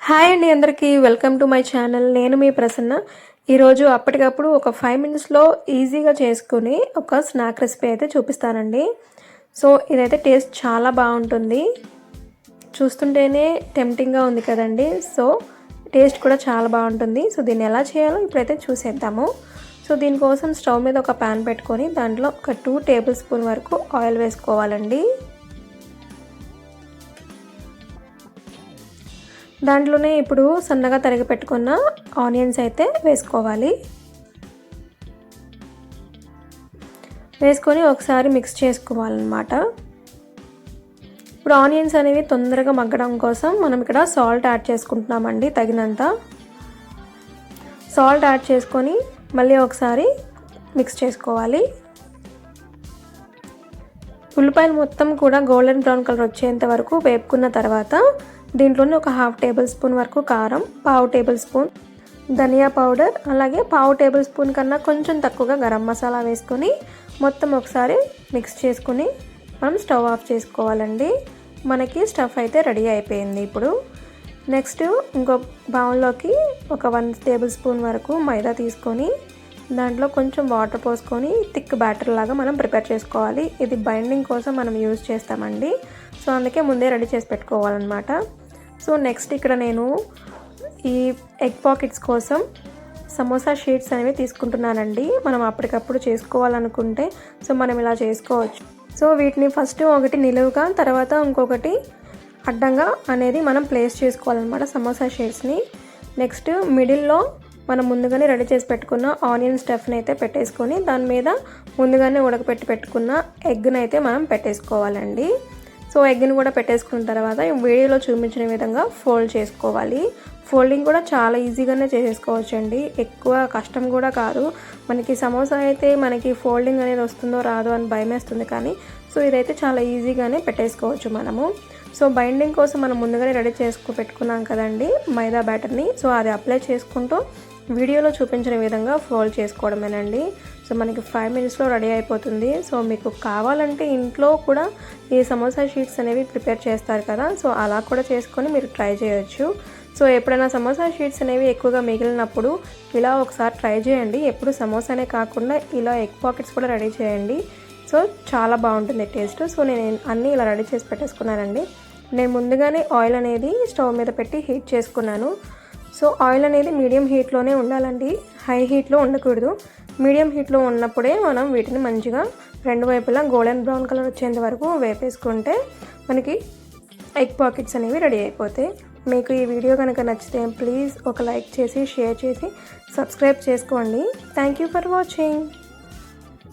Hi అండి అందరికీ. Welcome to my channel. నేను మీ ప్రసన్న. ఈరోజు అప్పటికప్పుడు ఒక ఫైవ్ మినిట్స్లో ఈజీగా చేసుకుని ఒక స్నాక్ రెసిపీ అయితే చూపిస్తానండి. సో ఇదైతే టేస్ట్ చాలా బాగుంటుంది. చూస్తుంటేనే టెంప్టింగ్గా ఉంది కదండి. సో టేస్ట్ కూడా చాలా బాగుంటుంది. సో దీన్ని ఎలా చేయాలో ఇప్పుడైతే చూసేద్దాము. సో దీనికోసం స్టవ్ మీద ఒక ప్యాన్ పెట్టుకొని దాంట్లో ఒక టూ టేబుల్ స్పూన్ వరకు ఆయిల్ వేసుకోవాలండి. దాంట్లోనే ఇప్పుడు సన్నగా తరిగి పెట్టుకున్న ఆనియన్స్ అయితే వేసుకోవాలి. వేసుకొని ఒకసారి మిక్స్ చేసుకోవాలన్నమాట. ఇప్పుడు ఆనియన్స్ అనేవి తొందరగా మగ్గడం కోసం మనం ఇక్కడ సాల్ట్ యాడ్ చేసుకుంటున్నామండి తగినంత. సాల్ట్ యాడ్ చేసుకొని మళ్ళీ ఒకసారి మిక్స్ చేసుకోవాలి. ఉల్లిపాయలు మొత్తం కూడా గోల్డెన్ బ్రౌన్ కలర్ వచ్చేంత వరకు వేపుకున్న తర్వాత దీంట్లోనే ఒక హాఫ్ టేబుల్ స్పూన్ వరకు కారం పావు టేబుల్ స్పూన్ ధనియా పౌడర్ అలాగే పావు టేబుల్ స్పూన్ కన్నా కొంచెం తక్కువగా గరం మసాలా వేసుకొని మొత్తం ఒకసారి మిక్స్ చేసుకుని మనం స్టవ్ ఆఫ్ చేసుకోవాలండి. మనకి స్టఫ్ అయితే రెడీ అయిపోయింది ఇప్పుడు. నెక్స్ట్ ఇంకో బౌల్లోకి ఒక వన్ టేబుల్ స్పూన్ వరకు మైదా తీసుకొని దాంట్లో కొంచెం వాటర్ పోసుకొని థిక్ బ్యాటర్ లాగా మనం ప్రిపేర్ చేసుకోవాలి. ఇది బైండింగ్ కోసం మనం యూజ్ చేస్తామండి. సో అందుకే ముందే రెడీ చేసి పెట్టుకోవాలన్నమాట. సో నెక్స్ట్ ఇక్కడ నేను ఈ ఎగ్ పాకెట్స్ కోసం సమోసా షీట్స్ అనేవి తీసుకుంటున్నానండి. మనం అప్పటికప్పుడు చేసుకోవాలనుకుంటే సో మనం ఇలా చేసుకోవచ్చు. సో వీటిని ఫస్ట్ ఒకటి నిలువుగా తర్వాత ఇంకొకటి అడ్డంగా అనేది మనం ప్లేస్ చేసుకోవాలన్నమాట సమోసా షీట్స్ని. నెక్స్ట్ మిడిల్లో మనం ముందుగానే రెడీ చేసి పెట్టుకున్న ఆనియన్ స్టఫ్ని అయితే పెట్టేసుకొని దాని మీద ముందుగానే ఉడకపెట్టి పెట్టుకున్న ఎగ్ని అయితే మనం పెట్టేసుకోవాలండి. సో ఎగ్ని కూడా పెట్టేసుకున్న తర్వాత వీడియోలో చూపించిన విధంగా ఫోల్డ్ చేసుకోవాలి. ఫోల్డింగ్ కూడా చాలా ఈజీగానే చేసేసుకోవచ్చు అండి ఎక్కువ కష్టం కూడా కాదు. మనకి సమోసా అయితే మనకి ఫోల్డింగ్ అనేది వస్తుందో రాదో అని భయమేస్తుంది కానీ సో ఇదైతే చాలా ఈజీగానే పెట్టేసుకోవచ్చు మనము. సో బైండింగ్ కోసం మనం ముందుగానే రెడీ చేసుకు పెట్టుకున్నాం కదండి మైదా బ్యాటర్ని. సో అది అప్లై చేసుకుంటూ వీడియోలో చూపించిన విధంగా ఫోల్డ్ చేసుకోవడమేనండి. సో మనకి ఫైవ్ మినిట్స్లో రెడీ అయిపోతుంది. సో మీకు కావాలంటే ఇంట్లో కూడా ఈ సమోసా షీట్స్ అనేవి ప్రిపేర్ చేస్తారు కదా. సో అలా కూడా చేసుకొని మీరు ట్రై చేయొచ్చు. సో ఎప్పుడైనా సమోసా షీట్స్ అనేవి ఎక్కువగా మిగిలినప్పుడు ఇలా ఒకసారి ట్రై చేయండి. ఎప్పుడు సమోసానే కాకుండా ఇలా ఎగ్ పాకెట్స్ కూడా రెడీ చేయండి. సో చాలా బాగుంటుంది టేస్ట్. సో నేను అన్నీ ఇలా రెడీ చేసి పెట్టేసుకున్నానండి. నేను ముందుగానే ఆయిల్ అనేది స్టవ్ మీద పెట్టి హీట్ చేసుకున్నాను. సో ఆయిల్ అనేది మీడియం హీట్లోనే ఉండాలండి. హై హీట్లో ఉండకూడదు. మీడియం హీట్లో ఉన్నప్పుడే మనం వీటిని మంచిగా రెండు వైపులా గోల్డెన్ బ్రౌన్ కలర్ వచ్చేంత వరకు వేపేసుకుంటే మనకి ఎగ్ పాకెట్స్ అనేవి రెడీ అయిపోతాయి. మీకు ఈ వీడియో కనుక నచ్చితే ప్లీజ్ ఒక లైక్ చేసి షేర్ చేసి సబ్స్క్రైబ్ చేసుకోండి. Thank you for watching.